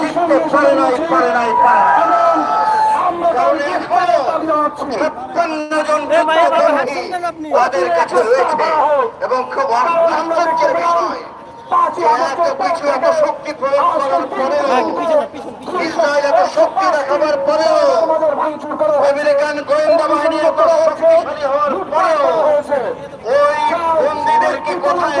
জিততে পারে নাই পারে নাই তাদের কাছে রয়েছে এবং খুব আশ্চর্যের বিষয়। এত কিছু এত শক্তি প্রয়োগ করার পরেও ইসরায়েল এত শক্তি দেখাবার পরেও আমেরিকান গোয়েন্দা বাহিনী এত শক্তিশালী হওয়ার পরেও ওই বন্দীদেরকে কোথায়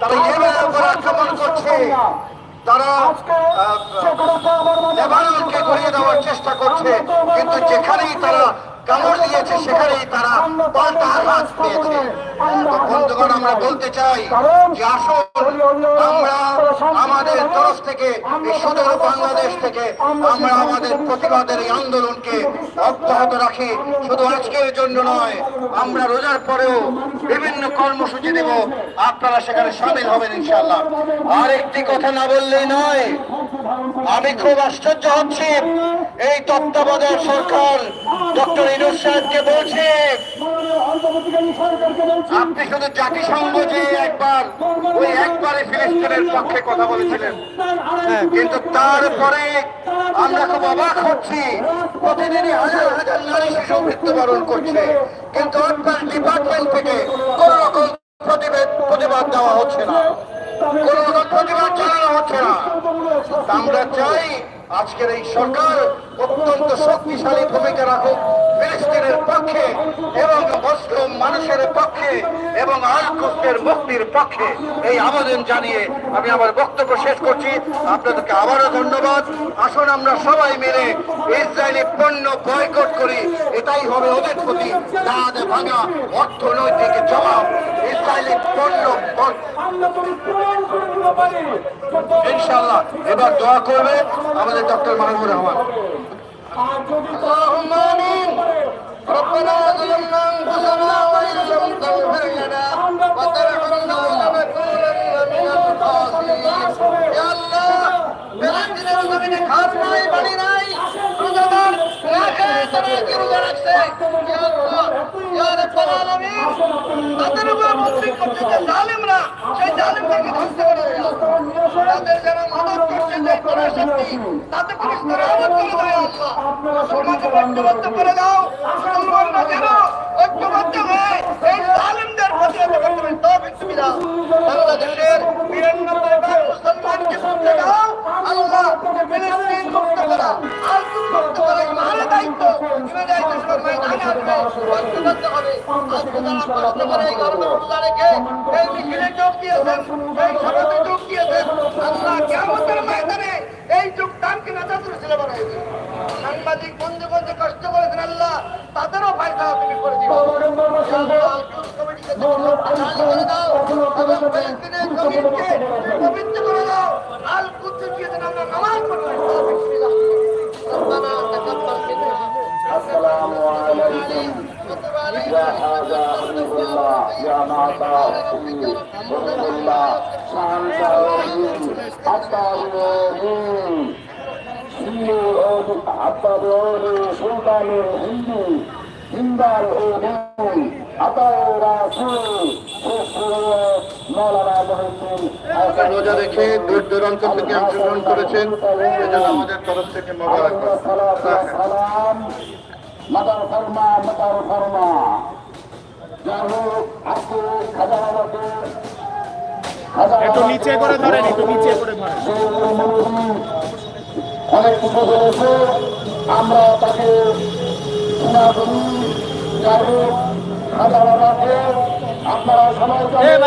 তারা ইয়েমেনের উপর আক্রমণ করছে। তারা লেবাননকে দেওয়ার চেষ্টা করছে। কিন্তু যেখানেই তারা কামড় দিয়েছে সেখানেই তারা পাল্টা আঘাত পেয়েছে। বন্ধুগণ আমরা বলতে চাই যে আসুন আমরা আমাদের তরফ থেকে সুদূর বাংলাদেশ থেকে আমরা আমাদের প্রতিবাদের এই আন্দোলনকে অব্যাহত রাখি। শুধু আজকের জন্য নয় আমরা রোজার পরেও বিভিন্ন কর্মসূচি দেব। আপনারা সেখানে সামিল হবেন ইনশাল্লাহ আর একটি কথা না বললেই নয় আমি খুব আশ্চর্য হচ্ছি। এই তত্ত্বাবধায়ক সরকার ডক্টর ইনুস সাহেবকে বলছে। আপনি শুধু জাতিসংঘ যে একবার ওই ফিলিস্তিনের পক্ষে কথা বলেছিলেন। কিন্তু তারপরে আমরা খুব অবাক হচ্ছি, প্রতিদিনই হাজার হাজার নারী শিশু মৃত্যুবরণ করছে। কিন্তু আপনার ডিপার্টমেন্ট থেকে কোন রকম প্রতিবাদ প্রতিবাদ দেওয়া হচ্ছে না। কোন রকম প্রতিবাদ চালানো হচ্ছে না। আমরা চাই আজকের এই সরকার অত্যন্ত শক্তিশালী ভূমিকা রাখুক ফিলিস্তিনের পক্ষে এবং মুসলিম মানুষের পক্ষে এবং আলকুস্তের মুক্তির পক্ষে এই আবেদন জানিয়ে আমি আমার বক্তব্য শেষ করছি। আপনাদেরকে আবারও ধন্যবাদ। আসুন আমরা সবাই মিলে ইসরায়েলি পণ্য বয়কট করি। এটাই হবে ওদের প্রতি দাঁত ভাঙা অর্থনৈতিক জবাব। ইসরায়েলি পণ্য ইনশাল্লাহ এবার দোয়া করবে আমাদের ডক্টর মাহমুদ রহমান اللهم آمين ربنا ظلمنا أنفسنا وإن لم تغفر لنا وترحمنا لنكونن من الخاسرين يا الله ফিলিস্তিনের জমিনে ঘর নাই বাড়ি নাই রোজাদার না খেয়ে তারা কি রোজা রাখছে আল্লাহ, রাব্বাল আলামিন তাদের উপর মুসলিম করছে যে জালিমরা সেই জালিমদেরকে ধ্বংস করে তাদের যারা মদত করছে যে করার শক্তি তাতে ফিলিস্তিনের আবাদ করে দাও। আল্লাহ মুসলমানকে ঐক্যবদ্ধ করে দাও মুসলমানরা যেন ঐক্যবদ্ধ হয়ে এই জালিমদের প্রতিহত করতে পারে তৌফিক তুমি দাও বাংলাদেশের বিরানব্বই ভাগ মুসলমানকে মুক্ত দাও আল্লাহ ফিলিস্তিন মুক্ত করো আর মুক্ত করো ইমানের দায়িত্ব ইমানের দায়িত্ব সব ময়দানে আসবে ঐক্যবদ্ধ হবে আজকে যারা কষ্ট করে এই মিছিলে যোগ দিয়েছেন এই সভাতে যোগ দিয়েছেন সাংবাদিক বন্ধু বন্ধু কষ্ট করেছেন আল্লাহ তাদেরও ফায়দা তুমি করে দিও পবিত্র দাও আল কুদ্স দিয়ে আমরা নামাজ পড়তে সুলতানের হিন্দু জিন্দার ও বোন আতায় রাসুল রোজা রেখে দূর দূরান্ত থেকে অংশগ্রহণ করেছেন। সেজন্য আমাদের তরফ থেকে মোবারক মাতার ফরমা মাতার ফরমা। একটু নিচে করে ধরেন একটু নিচে করে ধরেন। অনেক কিছু আমরা তাকে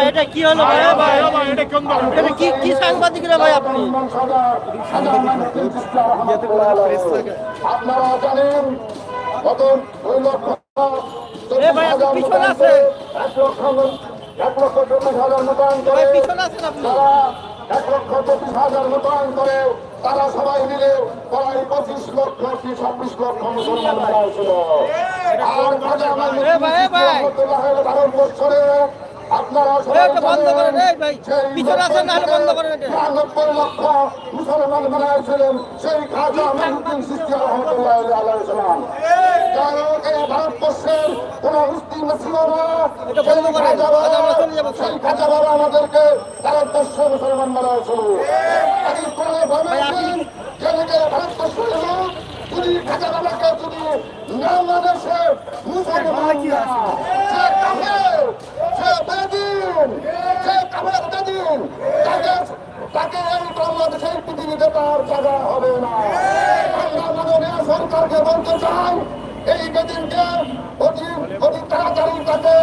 এটা কি হলো ভাই? এটা কোন এটা কি কি সাংবাদিক রে ভাই আপনি? আপনারা জানেন গত দুই লক্ষ এ ভাই, আপনি পিছনে আছেন। এক লক্ষ চল্লিশ হাজার মোতায়েন করে তারা এক লক্ষ পঁচিশ হাজার মোতায়েন করে তারা সবাই মিলে প্রায় পঁচিশ লক্ষ কি ছাব্বিশ লক্ষ মুসলমান ছিল আর। ভারত বছরে আপনারা লক্ষ মুসলমান সেই খাজা আমাদের সৃষ্টি রহমতুল্লাহ ভারতবর্ষের কোন মুসলিম ছিল সেই খাজা বাবা- আমাদেরকে ভারতবর্ষে মুসলমান বানা ছিল আমি কোরআনে বলেছেন যেদিকে ভারতবর্ষের লোক খাজা বাবাকে যদি না মানে সে মুসলমান সে তাকে তাকে এই বাংলাদেশের পৃথিবীতে তার জায়গা হবে না আমরা মাননীয় সরকারকে বলতে চাই এই বেদিনকে অতি অতি তাড়াতাড়ি তাকে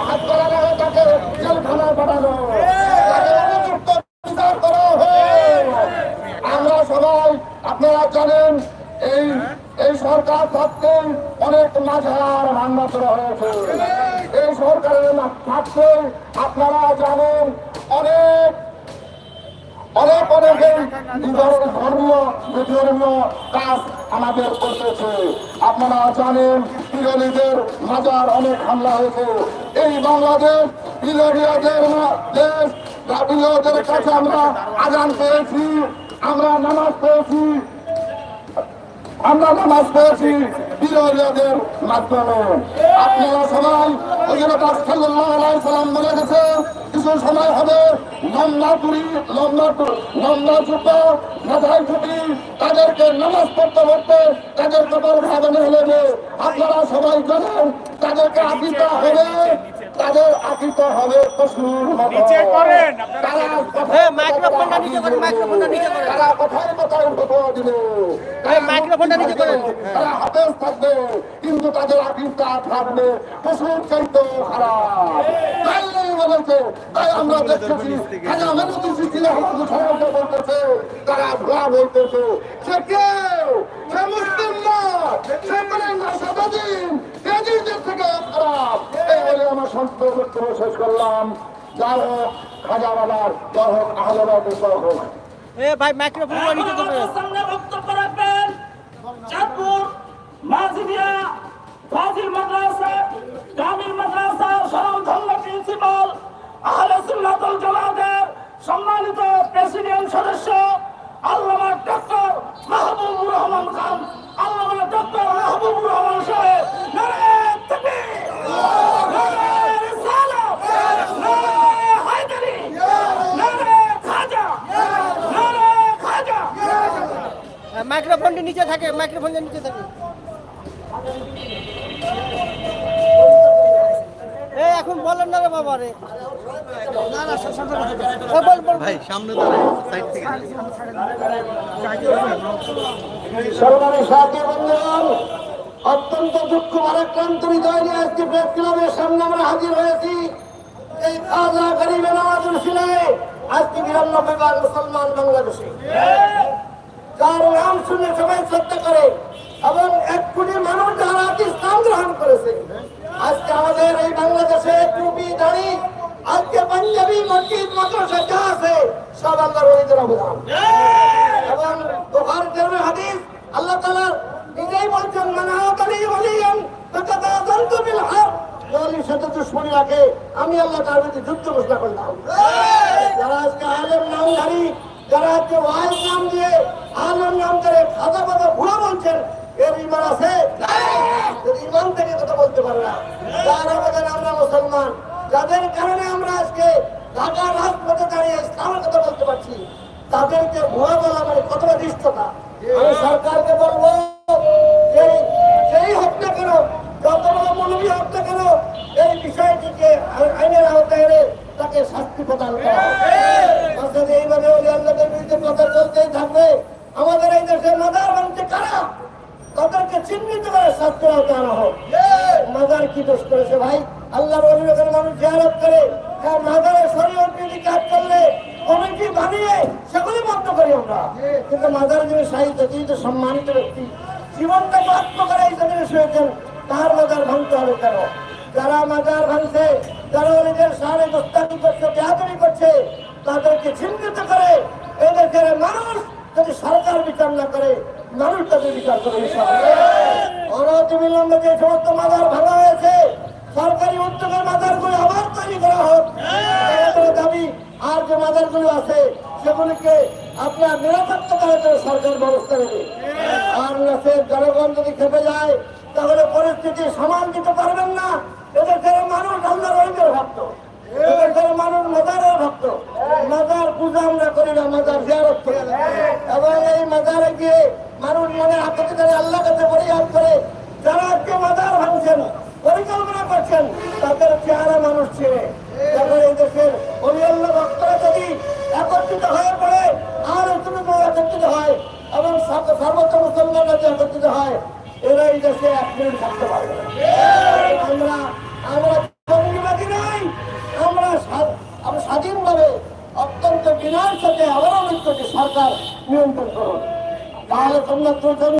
হাত করা হয়ে তাকে জেলখানায় পাঠানো বিচার করা আমরা সবাই আপনারা জানেন এই এই সরকার থাকতে অনেক মাঝার ভাঙা হয়েছে। এই সরকারের থাকতে আপনারা জানেন অনেক অনেক ধর্মীয় কাজ আমাদের করতেছে। আপনারা জানেন পিরোলিদের মাজার অনেক হামলা হয়েছে। এই বাংলাদেশ পিরোলিয়াদের দেশ পিরোলিয়াদের কাছে আমরা আজান পেয়েছি, আমরা নামাজ পেয়েছি আমরা নামাজ পেয়েছি বিরোধীদের মাধ্যমে। আপনারা সবাই সাল্লাম বলে গেছে, কিছু সময় হবে, লম্বা তুলি লম্বা লম্বা জুতো মাথায় টুপি তাদেরকে নামাজ পড়তে পড়তে তাদের কবর ভাবনে হলে আপনারা সবাই জানেন, তাদেরকে আপিতা হবে তাদের আকিত হবে মতো। নিচে করেন, তারা এ, মাইক্রোফোনটা নিচে করেন, মাইক্রোফোনটা নিচে করেন। তারা কোথায় কোথায় ফটোয়া দিবে। এ, মাইক্রোফোনটা নিচে করেন। তারা হাতেস থাকবে কিন্তু তাদের আকিদটা থাকবে পশুর চাইতে খারাপ তাই বলেছে তাই আমরা দেখতেছি খাজা মেনুদ্দিন সিস্তির আমাদের সবাইকে বলতেছে তারা ভুয়া বলতেছে। সে কেউ সে মুসলিম না সে করেন না সবাদিন এদিনদের থেকে খারাপ এই সংক্ষিপ্ত বক্তব্য শেষ করলাম যাই হোক খাজা বাবার জয় হোক আহলেবাদের জয় হোক ভাই করেন আমাদের সামনে বক্তব্য রাখবেন। চাঁদপুর মাঝিদিয়া ফাজিল মাদ্রাসা প্রিন্সিপাল আহলে সুন্নাতুল জামাতের সম্মানিত প্রেসিডেন্ট সদস্য আল্লামা ডক্টর মাহবুবুর রহমান খান আল্লামা ডক্টর মাহবুবুর রহমান সাহেব নারায়ণ রিসালাত নারায়ণ হায়দারি নারায়ণ খাজা নারায়ণ খাজা মাইক্রোফোনটি নিচে থাকে মাইক্রোফোনটা নিচে থাকে। এখন বলেন না রে বাবা রে। ভাই অত্যন্ত দুঃখ ভারাক্রান্ত হৃদয় নিয়ে আজকে প্রেস ক্লাবের সামনে আমরা হাজির হয়েছি। এই আজকে বিরানব্বই বার মুসলমান বাংলাদেশে। যার নাম শুনে সবাই শ্রদ্ধা করে এবং এক কোটি মানুষ যারা ইসলাম গ্রহণ করেছে। আজকে আমাদের এই বাংলাদেশে টুপি, দাড়ি, আজকে পাঞ্জাবি, মসজিদ, মাদ্রাসা যা আছে, সব আল্লাহর ওলিদের অবদান। এবং বুখার তেরো হাদিস, আল্লাহ তাআলা নিজেই বলছেন মানাতালি ওয়ালিয়ান ফাকাদাযানতু বিল হক ওলির সাথে রাখে, আমি আল্লাহ তার বিরুদ্ধে যুদ্ধ ঘোষণা করলাম। যারা আজকে আলেম নামধারী যারা আজকে ওয়াইজ নাম দিয়ে আলেম নাম করে খাজা কথা ভুয়া বলছেন, এর ইমান আছে? ইমান থেকে কথা বলতে পারে না। যার আমাদের আমরা মুসলমান, যাদের কারণে আমরা আজকে ঢাকা রাজপথে দাঁড়িয়ে ইসলামের কথা বলতে পারছি, তাদেরকে ভুয়া বলা মানে কতটা দৃষ্টতা আমি সরকারকে বলব সেই হোক না কেন যত বড় মনবী হোক না এই বিষয়টিকে আই- আইনের আওতায় তাকে শাস্তি প্রদান করা। থাকবে আমাদের এই দেশের মাদার মানুষে কারা? তাদেরকে চিহ্নিত করে শাস্তি আওতায় আনা হোক। মাদার কি দোষ করেছে ভাই? আল্লাহর অলির ওখানে মানুষ জিয়ারত করে হ্যাঁ মাদারের শরীর বিধি কাজ করলে কমিটি বানিয়ে সেগুলি বন্ধ করি আমরা। কিন্তু মাদার যিনি সাহিত্য তিনি তো সম্মানিত ব্যক্তি। জীবনটা আত্ম করে এই জমিনে শুয়েছেন তার মাদার ভাঙতে হবে কেন? যারা মাজার ভাঙছে, যারা নিজের সারে দোস্তানি করছে বেহাদুরি করছে তাদেরকে চিহ্নিত করে এদেশের মানুষ যদি সরকার বিচার না করে, মানুষ তাদের বিচার করে অনতি বিলম্বে যে সমস্ত মাদার ভাঙা হয়েছে, সরকারি উদ্যোগের মাদারগুলি আবার তৈরি করা হোক। দাবি, আর যে মাদারগুলো আছে, সেগুলিকে আপনার নিরাপত্তা করার জন্য সরকার ব্যবস্থা নেবে। আর দেশের জনগণ যদি খেপে যায়, তাহলে পরিস্থিতি সামাল দিতে পারবেন না। এদেশের মানুষ আল্লাহ রহিমের ভক্ত। এদের মানুষ মাজারের ভক্ত। মাজার পূজা আমরা করি না, মাজার জিয়ারত করি এবং এই মাজারে গিয়ে মানুষ মনে আপত্তি করে আল্লাহ কাছে পরিহার করে, যারা আজকে মাজার ভাঙছেন, পরিকল্পনা করছেন, তাদের চেহারা মানুষ ছেড়ে তাদের এই দেশের অলিয়াল্লা ভক্তরা যদি একত্রিত হয়ে পড়ে আর তুমি একত্রিত হয় এবং সর্বোচ্চ মুসলমানরা যদি একত্রিত হয়, এরা এই দেশে এক মিনিট থাকতে পারবে আমরা আমরা নই আমরা স্বাধীনভাবে বিনয়ের সাথে অবলম্বিত সরকার নিয়ন্ত্রণ করুন। তাহলে তোমরা